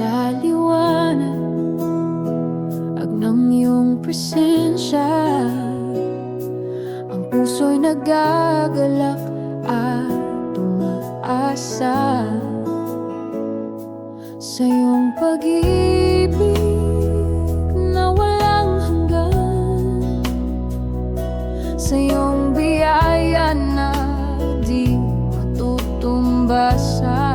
sa liwanag Ag ng iyong presensya. Ang puso'y nagagalak at umaasa Sa iyong pag-ibig na walang hanggan. Sa iyong biyaya na di matutumbasa.